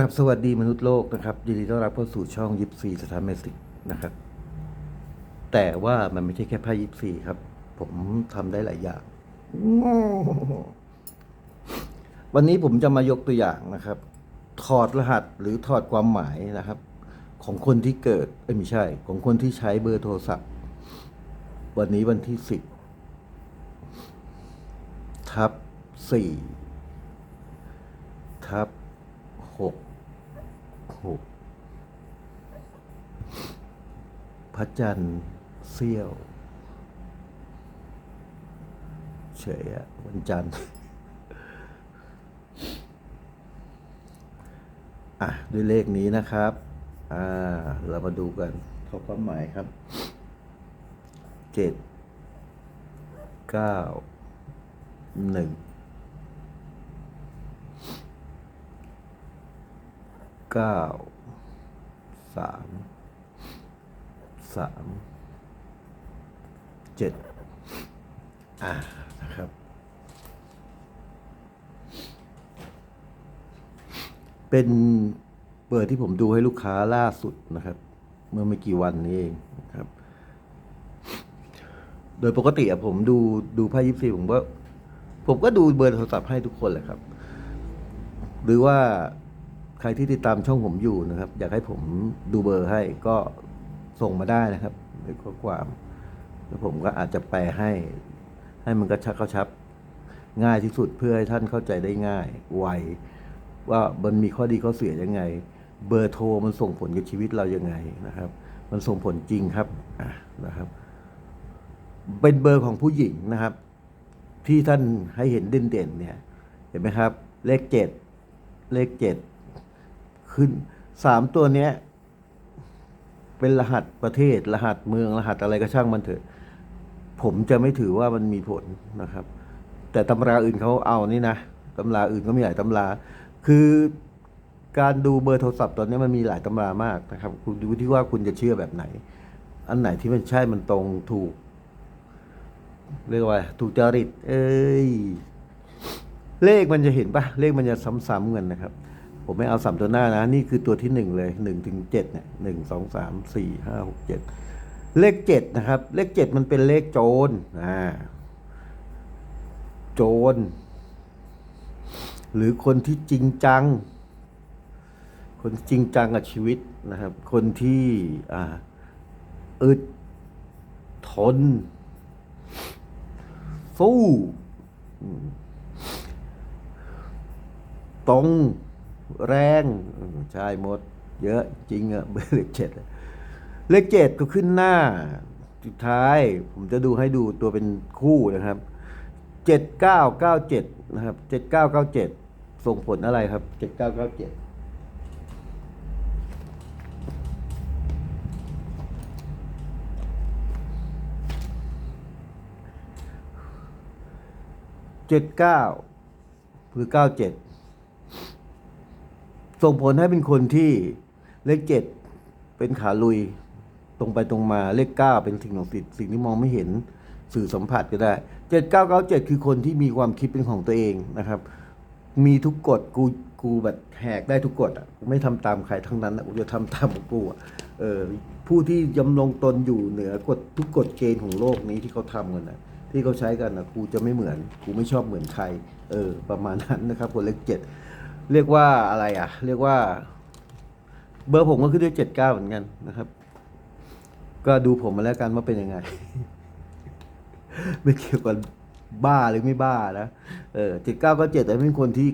ครับสวัสดีมนุษย์โลกนะครับยินดีต้อนรับเข้าสู่ช่องยิปซีสถานเมสิกนะครับ แต่ว่ามันไม่ใช่แค่ผ้ายิปซีครับ ผมทำได้หลายอย่าง วันนี้ผมจะมายกตัวอย่างนะครับ ถอดรหัสหรือถอดความหมายนะครับ ของคนที่เกิดเอ้ไม่ใช่ ของคนที่ใช้เบอร์โทรศัพท์ วันนี้วันที่สิบทับสี่ทับ หกหกพระจันทร์เสี้ยว เฉยอะวันจันทร์อะด้วยเลขนี้นะครับ อ่า เรามาดูกันเขาความหมายครับเจ็ดเก้าหนึ่ง เก้าสามสามเจ็ดอ่านะครับ เป็นเบอร์ที่ผมดูให้ลูกค้าล่าสุดนะครับ เมื่อไม่กี่วันนี้เองนะครับ โดยปกติอะผมดูดูไพ่ยิปซีผมก็ผมก็ดูเบอร์โทรศัพท์ให้ทุกคนแหละครับ หรือว่า ใครที่ติดตามช่องผมอยู่นะครับ อยากให้ผมดูเบอร์ให้ก็ส่งมาได้นะครับในข้อความแล้วผมก็อาจจะแปลให้ ให้มันกระชับกระชับ ง่ายที่สุดเพื่อให้ท่านเข้าใจได้ง่าย ไวว่ามันมีข้อดีข้อเสียยังไง เบอร์โทรมันส่งผลกับชีวิตเรายังไงนะครับ มันส่งผลจริงครับะนะครับ เป็นเบอร์ของผู้หญิงนะครับ ที่ท่านให้เห็นเด่นๆเนี่ย เห็นไหมครับ เลขเจ็ดเลขเจ็ด ขึ้นสามตัวเนี้ยเป็นรหัสประเทศ รหัสเมืองรหัสอะไรก็ช่างมันเถอะ ผมจะไม่ถือว่ามันมีผลนะครับ แต่ตำราอื่นเขาเอานี่นะตำราอื่นก็มีหลายตำรา คือการดูเบอร์โทรศัพท์ตอนนี้มันมีหลายตำรามากนะครับ คุณดูที่ว่าคุณจะเชื่อแบบไหน อันไหนที่มันใช่มันตรงถูก เรียกว่า ถูกจริต เอ้ยเลขมันจะเห็นปะเลขมันจะซ้ำๆกันนะครับ ผมไม่เอาสามตัวหน้านะ นี่คือตัวที่หนึ่งเลยหนึ่งถึงเจ็ดเนี่ยหนึ่งสองสามสี่ห้าหกเจ็ดเลขเจ็ดนะครับ เลขเจ็ดมันเป็นเลขโจรอ่าโจร หรือคนที่จริงจัง คนจริงจังกับชีวิตนะครับ คนที่อ่าอึดทน สู้ตรง แรงใช่หมด เยอะจริงอะเบอร์เลขเจ็ดเลขเจ็ดก็ขึ้นหน้า สุดท้ายผมจะดูให้ดูตัวเป็นคู่นะครับเจ็ดเก้าเก้าเจ็ดนะครับเจ็ดเก้าเก้าเจ็ดส่งผลอะไรครับเจ็ดเก้าเก้าเจ็ดเจ็ดเก้าหรือเก้าเจ็ด ส่งผลให้เป็นคนที่เลขเจ็ดเป็นขาลุย ตรงไปตรงมาเลขเก้าเป็นสิ่งของสิทธิ์สิ่งที่มองไม่เห็นสื่อสัมผัสก็ได้เจ็ดเก้าเก้าเจ็ดคือคนที่มีความคิดเป็นของตัวเองนะครับ มีทุกกฎกูกูแบบแหกได้ทุกกฎอะไม่ทำตามใครทั้งนั้นอะกูจะทำตามของกูอะเออผู้ที่ยำรงตนอยู่เหนือกฎทุกกฎเกณฑ์ของโลกนี้ที่เขาทำกันนะที่เขาใช้กันนะกูจะไม่เหมือนกูไม่ชอบเหมือนใครเออประมาณนั้นนะครับคนเลขเจ็ด เรียกว่าอะไรอะ เรียกว่า เบอร์ผมก็ขึ้นด้วยเจ็ดเก้าเหมือนกันนะครับ ก็ดูผมมาแล้วกันว่าเป็นยังไง ไม่เกี่ยวกับบ้าหรือไม่บ้านะเออเจ็ดเก้าก็เจ็ดแต่เป็นคนที่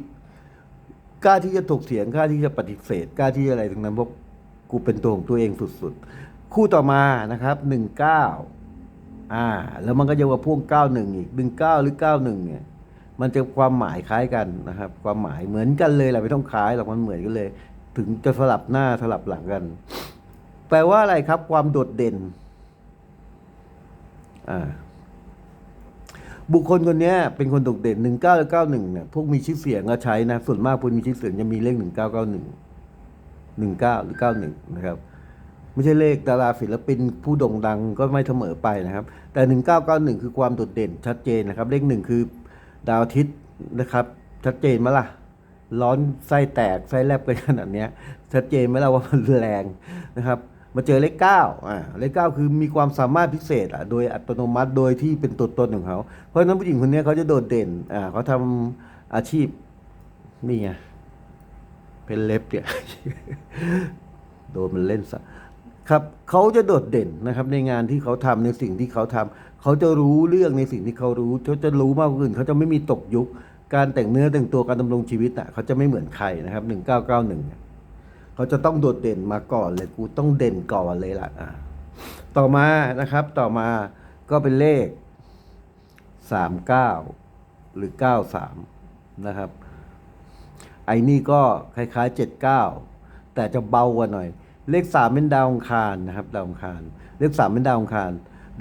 กล้าที่จะถกเถียงกล้าที่จะปฏิเสธกล้าที่อะไรทั้งนั้นเพราะกูเป็นตัวของตัวเองสุดๆ คู่ต่อมานะครับหนึ่งเก้าอ่า แล้วมันก็จะว่าพ่วงเก้าหนึ่งอีกหนึ่งเก้าหรือเก้าหนึ่งเนี่ย มันจะความหมายคล้ายกันนะครับ ความหมายเหมือนกันเลยแหละไม่ต้องคล้ายหรอกมันเหมือนกันเลย ถึงจะสลับหน้าสลับหลังกัน แปลว่าอะไรครับ ความโดดเด่นอ่าบุคคลคนนี้เป็นคนโดดเด่นหนึ่งเก้าเก้าหนึ่งเนี่ยพวกมีชื่อเสียงก็ใช้นะ ส่วนมากพวกมีชื่อเสียงจะมีเลขหนึ่งเก้าเก้าหนึ่งหนึ่งเก้าหรือเก้าหนึ่งนะครับ ไม่ใช่เลขดาราศิลปินผู้โด่งดังก็ไม่เสมอไปนะครับ แต่หนึ่งเก้าเก้าหนึ่งคือความโดดเด่นชัดเจนนะครับ เลขหนึ่งคือ ดาวอาทิตย์นะครับ ชัดเจนไหมล่ะ ร้อนไส้แตกไส้แลบกันขนาดนี้ชัดเจนไหมล่ะว่ามันแรงนะครับ มาเจอเลขเก้าอ่าเลขเก้าคือมีความสามารถพิเศษอะโดยอัตโนมัติโดยที่เป็นตัวตนของเขาเพราะนั้นผู้หญิงคนนี้เขาจะโดดเด่นอ่าเขาทำอาชีพนี่ไงเป็นเล็บเนี่ยโดนมันเล่นซะครับเขาจะโดดเด่นนะครับในงานที่เขาทำในสิ่งที่เขาทำ เขาจะรู้เรื่องในสิ่งที่เขารู้เขาจะรู้มากกว่าอื่นเขาจะไม่มีตกยุค การแต่งเนื้อแต่งตัวการดำรงชีวิตอะเขาจะไม่เหมือนใครนะครับหนึ่งเก้าเก้าหนึ่งเขาจะต้องโดดเด่นมาก่อนเลยกูต้องเด่นก่อนเลยล่ะอะต่อมานะครับต่อมาก็เป็นเลขสามเก้าหรือเก้าสามนะครับไอ้นี่ก็คล้ายๆเจ็ดเก้าแต่จะเบากว่าหน่อย เลขสามเป็นดาวองคารนะครับดาวองคารเลขสามเป็นดาวองคาร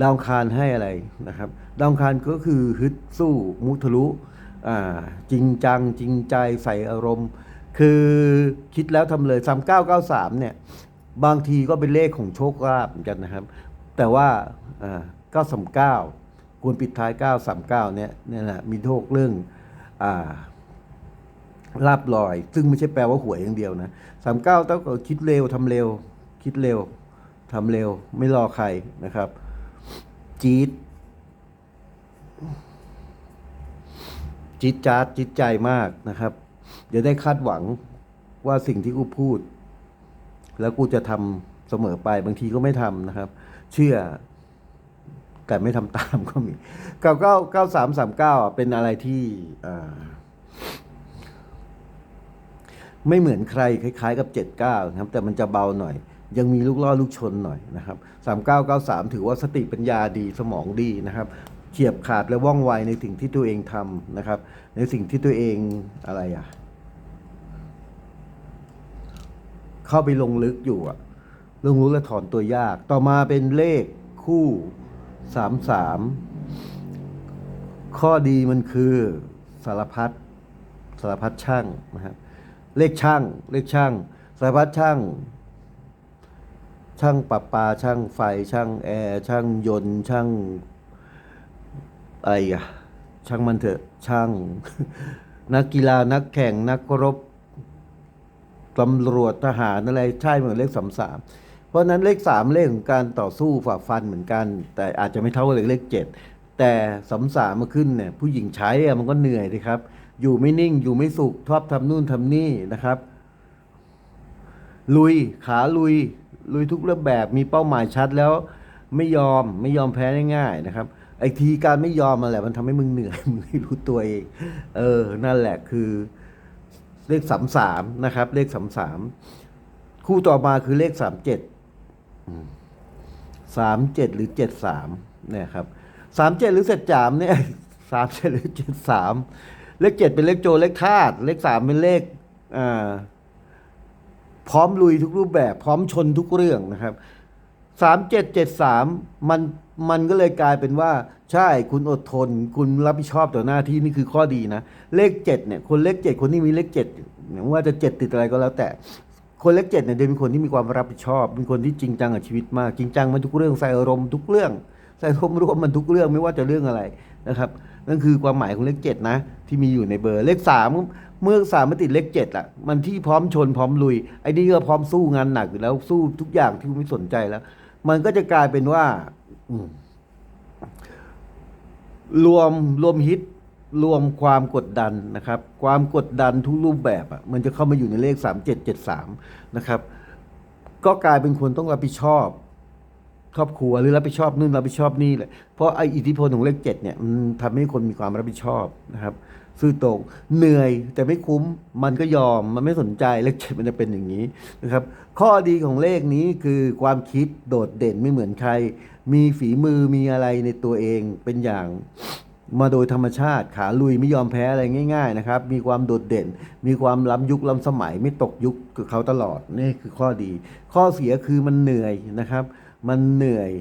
ดาวคารให้อะไรนะครับ ดาวคารก็คือฮึดสู้มุทะลุจริงจังจริงใจใส่อารมณ์ คือคิดแล้วทำเลยสามเก้าเก้าสามเนี่ย บางทีก็เป็นเลขของโชคลาภเหมือนกันนะครับ แต่ว่าเก้าสามเก้าควรปิดท้ายเก้าสามเก้าเนี่ยนี่แหละมีโชคเรื่องอลาบลอย ซึ่งไม่ใช่แปลว่าหวยอย่างเดียวนะสามเก้าต้องคิดเร็วทำเร็ว คิดเร็วทำเร็ว ไม่รอใครนะครับ จี๊ดจี๊ดจ๊าดจี๊ดใจมากนะครับ เดี๋ยวได้คาดหวังว่าสิ่งที่กูพูด แล้วกูจะทำเสมอไปบางทีก็ไม่ทำนะครับ เชื่อ แต่ไม่ทำตามก็มีเก้าเก้าเก้าสามสามเก้าเป็นอะไรที่ไม่เหมือนใครคล้าย ๆ กับ79นะครับ แต่มันจะเบาหน่อย ยังมีลูกล่อลูกชนหน่อยนะครับ3993 ถือว่าสติปัญญาดีสมองดีนะครับเฉียบขาดและว่องไวในสิ่งที่ตัวเองทำนะครับ ในสิ่งที่ตัวเองอะไรอะ เข้าไปลงลึกอยู่อะลงลึกและถอนตัวยาก ต่อมาเป็นเลขคู่33ข้อดีมันคือสารพัดสารพัดช่างนะครับเลขช่าง เลขช่าง สารพัดช่าง ช่างปรับปลาช่างไฟ ช่างแอร์ช่างยนต์ช่างอะไรอะช่างมันเถอะช่าง นักกีฬานักแข่งนักรบตำรวจทหารอะไรใช่เหมือนเลขสามสามเพราะนั้นเลขสามเลขของการต่อสู้ฝ่าฟันเหมือนกัน แต่อาจจะไม่เท่ากับเลขเจ็ดแต่สามสามมาขึ้นเนี่ยผู้หญิงใช้อะมันก็เหนื่อยสิครับ อยู่ไม่นิ่งอยู่ไม่สุขชอบทำนู่นทำนี่นะครับ ลุยขาลุย ลุยทุกรูปแบบมีเป้าหมายชัดแล้วไม่ยอมไม่ยอมแพ้ง่ายๆนะครับไอ้ทีการไม่ยอมมาแหละมันทำให้มึงเหนื่อยมึงไม่รู้ตัวเอง เออ นั่นแหละคือ เลขสามสามนะครับ เลขสามสามคู่ต่อมาคือเลขสามเจ็ดสามเจ็ดหรือเจ็ดสามเนี่ยครับสามเจ็ดหรือเสร็จจามเนี่ยสามเจ็ดหรือเจ็ดสามเลขเจ็ดเป็นเลขโจรเลขธาตุเลขสามเป็นเลขอ่า พร้อมลุยทุกรูปแบบ พร้อมชนทุกเรื่องนะครับสามเจ็ดเจ็ดสามมันมันก็เลยกลายเป็นว่า ใช่คุณอดทน คุณรับผิดชอบต่อหน้าที่นี่คือข้อดีนะ เลขเจ็ดเนี่ย คนเลขเจ็ดคนที่มีเลขเจ็ดไม่ว่าจะเจ็ดติดอะไรก็แล้วแต่ คนเลขเจ็ดเนี่ยเดยวเป็นคนที่มีความรับผิดชอบเป็นคนที่จริงจังกับชีวิตมาก จริงจังมันทุกเรื่องใส่อารมณ์ทุกเรื่องใส่อารมณ์รวมมันทุกเรื่องไม่ว่าจะเรื่องอะไรนะครับ นั่นคือความหมายของเลขเจ็ดนะ ที่มีอยู่ในเบอร์เลขสาม เมื่อสามมันติดเลขเจ็ดอะ มันที่พร้อมชนพร้อมลุยไอ้นี่ก็พร้อมสู้งานหนักอยู่แล้วสู้ทุกอย่างที่ไม่สนใจแล้ว มันก็จะกลายเป็นว่า อืรวมรวมฮิตรวมความกดดันนะครับ ความกดดันทุกรูปแบบอะมันจะเข้ามาอยู่ในเลขสามเจ็ดเจ็ดสามนะครับ ก็กลายเป็นคนต้องรับผิดชอบ ครอบครัวหรือรับผิดชอบนู่นรับผิดชอบนี่แหละเพราะไออิทธิพลของเลขเจ็ดเนี่ยมันทำให้คนมีความรับผิดชอบนะครับ ซื่อตรงเหนื่อยแต่ไม่คุ้มมันก็ยอมมันไม่สนใจเลขเจ็ดมันจะเป็นอย่างนี้นะครับ ข้อดีของเลขนี้คือความคิดโดดเด่นไม่เหมือนใคร มีฝีมือมีอะไรในตัวเองเป็นอย่างมาโดยธรรมชาติขาลุยไม่ยอมแพ้อะไรง่ายๆนะครับ มีความโดดเด่น มีความล้ำยุคล้ำสมัยไม่ตกยุคกับเขาตลอดนี่คือข้อดี ข้อเสียคือมันเหนื่อยนะครับ มันเหนื่อย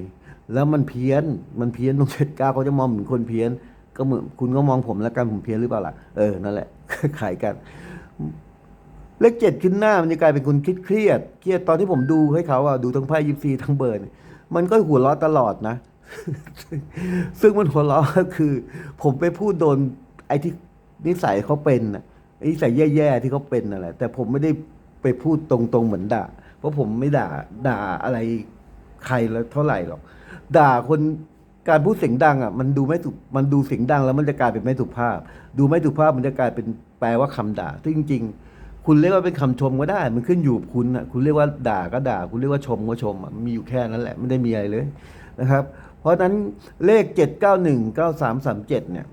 แล้วมันเพี้ยนมันเพี้ยนตรงเจ็ดเก้าเขาจะมองเหมือนคนเพี้ยน ก็เหมือนคุณก็มองผมแล้วกันผมเพี้ยนหรือเปล่าล่ะเออนั่นแหละขายกันเลขเจ็ดขึ้นหน้ามันจะกลายเป็นคนคิดเครียดเครียดตอนที่ผมดูให้เขาอะดูทั้งไพ่ยิปซีทั้งเบิร์นมันก็หัวเราะตลอดนะ ซึ่งมันหัวเราะก็คือ ผมไปพูดโดนไอ้ที่นิสัยเขาเป็นน่ะไอ้ใส่แย่ๆที่เขาเป็นนั่นแหละแต่ผมไม่ได้ไปพูดตรงๆเหมือนด่า เพราะผมไม่ด่าด่าอะไรใครแล้วเท่าไหร่หรอก ด่าคน การพูดเสียงดังอะมันดูไม่ถูกมันดูเสียงดังแล้วมันจะกลายเป็นไม่สุภาพ ดูไม่สุภาพมันจะกลายเป็นแปลว่าคำด่าซึ่งจริง ๆ คุณเรียกว่าเป็นคำชมก็ได้ มันขึ้นอยู่กับคุณอะคุณเรียกว่าด่าก็ด่า คุณเรียกว่าชมก็ชมมันมีอยู่แค่นั้นแหละไม่ได้มีอะไรเลยนะครับ เพราะฉะนั้นเลขเจ็ดเก้าหนึ่งเก้าสามสามเจ็ดเนี่ย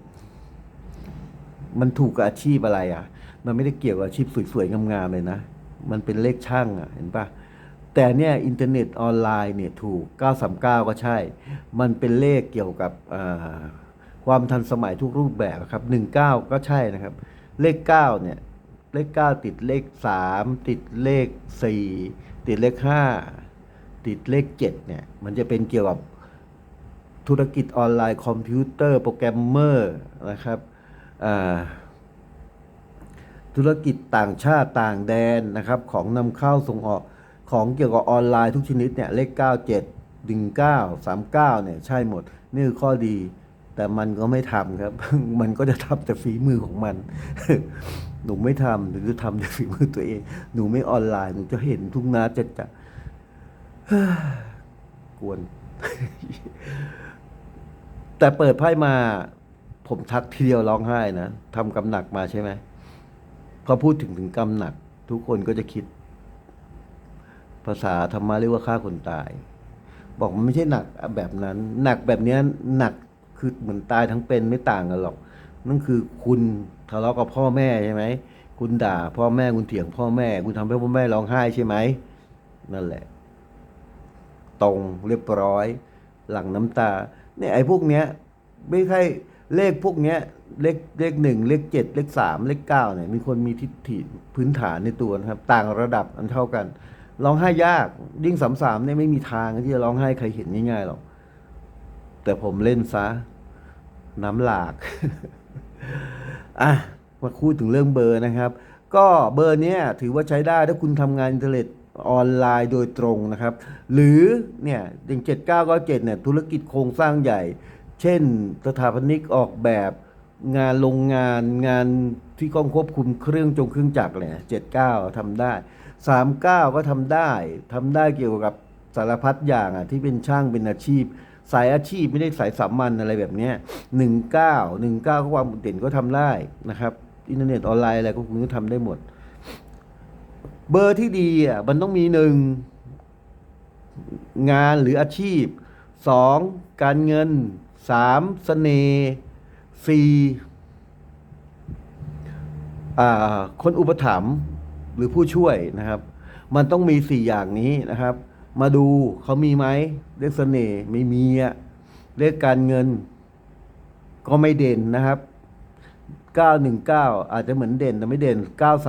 มันถูกกับอาชีพอะไรอะ มันไม่ได้เกี่ยวกับอาชีพสวยๆงามๆเลยนะมันเป็นเลขช่างอะเห็นปะ แต่เนี่ยอินเทอร์เน็ตออนไลน์เนี่ยถูก 939 ก็ใช่ มันเป็นเลขเกี่ยวกับความทันสมัยทุกรูปแบบครับ 19 ก็ใช่นะครับ เลข 9 เนี่ย เลข 9 ติดเลข 3 ติดเลข 4 ติดเลข 5 ติดเลข 7 เนี่ย มันจะเป็นเกี่ยวกับธุรกิจออนไลน์คอมพิวเตอร์โปรแกรมเมอร์นะครับธุรกิจต่างชาติต่างแดนนะครับของนำเข้าส่งออก ของเกี่ยวกับออนไลน์ทุกชนิดเนี่ยเลข 97 19 39เนี่ยใช่หมด นี่คือข้อดี แต่มันก็ไม่ทำครับ มันก็จะทำแต่ฝีมือของมัน หนูไม่ทำหนูจะทำแต่ฝีมือตัวเอง หนูไม่ออนไลน์หนูจะเห็นทุกนาจะจะกวน แต่เปิดไพ่มา ผมทักทีเดียวร้องไห้นะทำกำหนักมาใช่ไหมพอพูดถึงถึงกำหนัก ทุกคนก็จะคิด ภาษาธรรมะเรียกว่าฆ่าคนตาย บอกมันไม่ใช่หนักแบบนั้น หนักแบบนี้หนักคือเหมือนตายทั้งเป็นไม่ต่างกันหรอก นั่นคือคุณทะเลาะกับพ่อแม่ใช่ไหมคุณด่า พ่อแม่คุณเถียงพ่อแม่ คุณทำให้พ่อแม่ร้องไห้ใช่ไหมนั่นแหละ ตรงเรียบร้อย หลังน้ำตาเนี่ยไอ้พวกเนี้ย ไม่ใช่เลขพวกเนี้ยเลขเลขหนึ่งเลขเจ็ดเลขสามเลขเก้าเนี่ยมีคนมีทิฏฐิพื้นฐานในตัวนะครับ ต่างระดับอันเท่ากัน ร้องไห้ยากยิ่งสามสามเนี่ยไม่มีทางที่จะร้องไห้ใครเห็นง่ายๆหรอกแต่ผมเล่นซะ น้ำหลาก อะมาพูดถึงเรื่องเบอร์นะครับ ก็เบอร์เนี้ยถือว่าใช้ได้ถ้าคุณทำงานอินเทอร์เน็ตออนไลน์โดยตรงนะครับ หรือเนี่ยอย่างเจ็ดเก้าก็เจ็ดเนี่ยธุรกิจโครงสร้างใหญ่ เช่นสถาปนิกออกแบบงานโรงงานงานที่กล้องควบคุมเครื่องจงเครื่องจักรเนี่ยเจ็ดเก้าทำได้ สามเก้าก็ทำได้ทำได้เกี่ยวกับสารพัดอย่างอะที่เป็นช่างเป็นอาชีพ สายอาชีพไม่ได้สายสามัญอะไรแบบเนี้ยหนึ่งเก้าหนึ่งเก้าก็ความเด่นก็ทำได้นะครับอินเทอร์เน็ตออนไลน์อะไรก็คุณก็ทำได้หมด เบอร์ที่ดีอะมันต้องมีหนึ่งงานหรืออาชีพสองการเงินสามเสน่ห์สี่คนอุปถัมภ์ หรือผู้ช่วยนะครับ มันต้องมีสี่อย่างนี้นะครับ มาดูเขามีไหมเลขเสน่ห์ไม่มีอะเลขการเงิน ก็ไม่เด่นนะครับ 919 อาจจะเหมือนเด่นแต่ไม่เด่น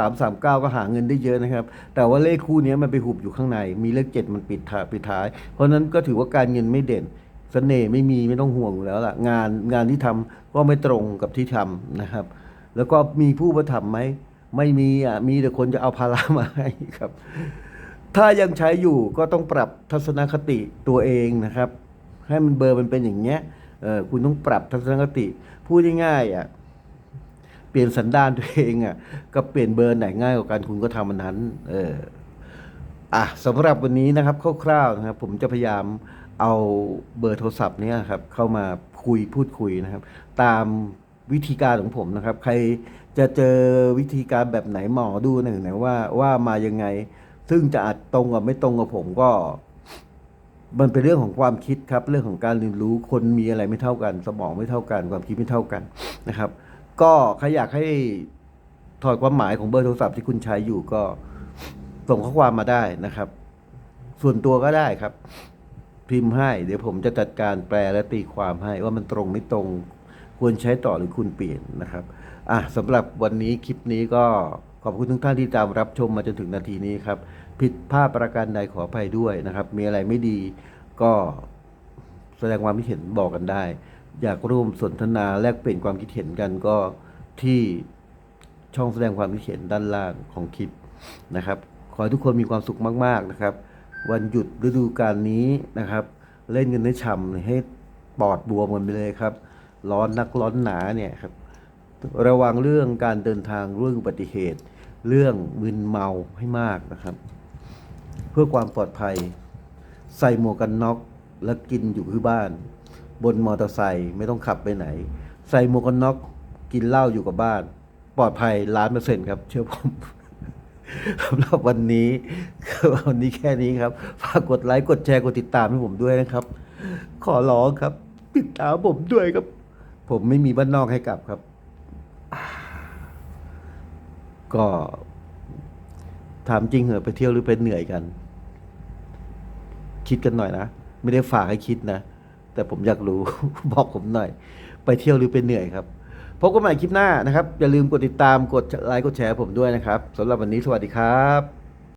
9339 ก็หาเงินได้เยอะนะครับ แต่ว่าเลขคู่นี้มันไปหุบอยู่ข้างใน มีเลข 7 มันปิดท้ายปิดท้าย เพราะนั้นก็ถือว่าการเงินไม่เด่นเสน่ห์ไม่มีไม่ต้องห่วงแล้วล่ะ งานงานที่ทำก็ไม่ตรงกับที่ทำนะครับ แล้วก็มีผู้ประถมภ์ไหม ไม่มีอะมีแต่คนจะเอาภาระมาให้ครับ ถ้ายังใช้อยู่ก็ต้องปรับทัศนคติตัวเองนะครับ ให้มันเบอร์มันเป็นอย่างเงี้ยเออคุณต้องปรับทัศนคติ พูดง่ายๆอะเปลี่ยนสันดานตัวเองอะก็เปลี่ยนเบอร์ไหนง่ายกว่ากันคุณก็ทำมันนั้น เอออะสำหรับวันนี้นะครับคร่าวๆนะครับ ผมจะพยายามเอาเบอร์โทรศัพท์เนี่ยครับเข้ามาคุยพูดคุยนะครับ ตามวิธีการของผมนะครับ ใคร จะเจอวิธีการแบบไหนหมอดูหนึ่งไหนว่าว่ามายังไง ซึ่งจะอาจตรงกับไม่ตรงกับผมก็ มันเป็นเรื่องของความคิดครับ เรื่องของการเรียนรู้คนมีอะไรไม่เท่ากัน สมองไม่เท่ากัน ความคิดไม่เท่ากันนะครับ ก็ใครอยากให้ถอดความหมายของเบอร์โทรศัพท์ที่คุณใช้อยู่ก็ส่งข้อความมาได้นะครับ ส่วนตัวก็ได้ครับ พิมพ์ให้ เดี๋ยวผมจะจัดการแปลและตีความให้ ว่ามันตรงไม่ตรง ควรใช้ต่อหรือคุณเปลี่ยนนะครับ อะสำหรับวันนี้คลิปนี้ก็ขอบคุณทุกท่านที่ตามรับชมมาจนถึงนาทีนี้ครับ ผิดพลาดประการใดขออภัยด้วยนะครับ มีอะไรไม่ดีก็แสดงความคิดเห็นบอกกันได้ อยากร่วมสนทนาแลกเปลี่ยนความคิดเห็นกันก็ที่ช่องแสดงความคิดเห็นด้านล่างของคลิปนะครับ ขอให้ทุกคนมีความสุขมาก ๆนะครับ วันหยุดฤดูกาลนี้นะครับ เล่นกันให้ฉ่ำให้ปอดบวมกันไปเลยครับ ร้อนนักร้อนหนาเนี่ยครับ ระวังเรื่องการเดินทางเรื่องอุบัติเหตุ เรื่องมึนเมาให้มากนะครับ เพื่อความปลอดภัย ใส่หมวกกันน็อกแล้วกินอยู่ที่บ้าน บนมอเตอร์ไซค์ไม่ต้องขับไปไหน ใส่หมวกกันน็อกกินเหล้าอยู่กับบ้าน ปลอดภัยล้านเปอร์เซ็นต์ครับ เชื่อผมสำหรับวันนี้วันนี้แค่นี้ครับฝากกดไลค์กดแชร์กดติดตามให้ผมด้วยนะครับ ขอร้องครับ ติดตามผมด้วยครับ ผมไม่มีบ้านนอกให้กลับครับ ก็ถามจริงเหรอะไปเที่ยวหรือไปเหนื่อยกัน คิดกันหน่อยนะ ไม่ได้ฝากให้คิดนะ แต่ผมอยากรู้ บอกผมหน่อย ไปเที่ยวหรือไปเหนื่อยครับพบกันใหม่คลิปหน้านะครับ อย่าลืมกดติดตามกดไลค์กดแชร์ผมด้วยนะครับสำหรับวันนี้สวัสดีครับ